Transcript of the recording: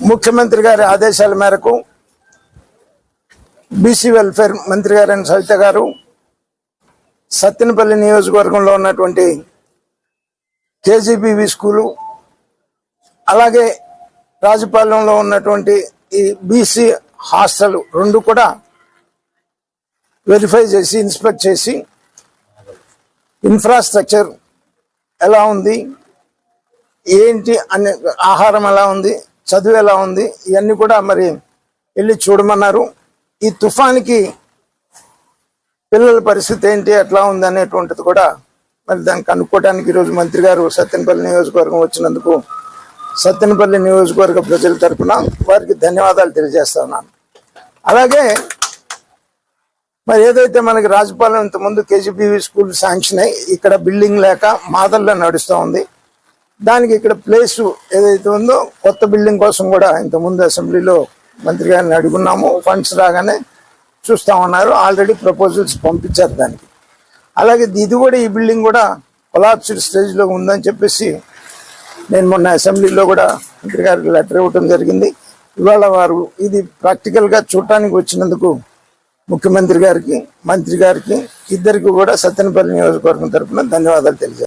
ముఖ్యమంత్రి గారి ఆదేశాల మేరకు బీసీ వెల్ఫేర్ మంత్రి గారైన సవిత గారు సత్తెనపల్లి నియోజకవర్గంలో ఉన్నటువంటి కేజీబీవి స్కూలు అలాగే రాజపాలెంలో ఉన్నటువంటి ఈ బీసీ హాస్టల్ రెండు కూడా వెరిఫై చేసి ఇన్స్పెక్ట్ చేసి ఇన్ఫ్రాస్ట్రక్చర్ ఎలా ఉంది ఏంటి అనే ఆహారం ఎలా ఉంది చదువు ఎలా ఉంది. ఇవన్నీ కూడా మరి వెళ్ళి చూడమన్నారు. ఈ తుఫానికి పిల్లల పరిస్థితి ఏంటి ఎట్లా ఉంది అనేటువంటిది కూడా మరి దాన్ని కనుక్కోవడానికి ఈరోజు మంత్రి గారు సత్తెనపల్లి నియోజకవర్గం వచ్చినందుకు సత్తెనపల్లి నియోజకవర్గ ప్రజల తరఫున వారికి ధన్యవాదాలు తెలియజేస్తా ఉన్నాను. అలాగే మరి ఏదైతే మనకి రాజపాలెం ఇంతకుముందు కేజీబీవీ స్కూల్ శాంక్షన్ అయ్యి ఇక్కడ బిల్డింగ్ లేక మాదల్లో నడుస్తూ ఉంది. దానికి ఇక్కడ ప్లేసు ఏదైతే ఉందో కొత్త బిల్డింగ్ కోసం కూడా ఇంతకుముందు అసెంబ్లీలో మంత్రి గారిని అడుగున్నాము. ఫండ్స్ రాగానే చూస్తామన్నారు ఆల్రెడీ ప్రపోజల్స్ పంపించారు దానికి. అలాగే ఇది కూడా ఈ బిల్డింగ్ కూడా కొలాప్స్డ్ స్టేజ్లో ఉందని చెప్పేసి నేను మొన్న అసెంబ్లీలో కూడా మంత్రి గారికి లెటర్ ఇవ్వటం జరిగింది. ఇవాళ వారు ఇది ప్రాక్టికల్గా చూడటానికి వచ్చినందుకు ముఖ్యమంత్రి గారికి మంత్రి గారికి ఇద్దరికి కూడా సత్యనపల్లి నియోజకవర్గం తరపున ధన్యవాదాలు తెలియజేస్తాను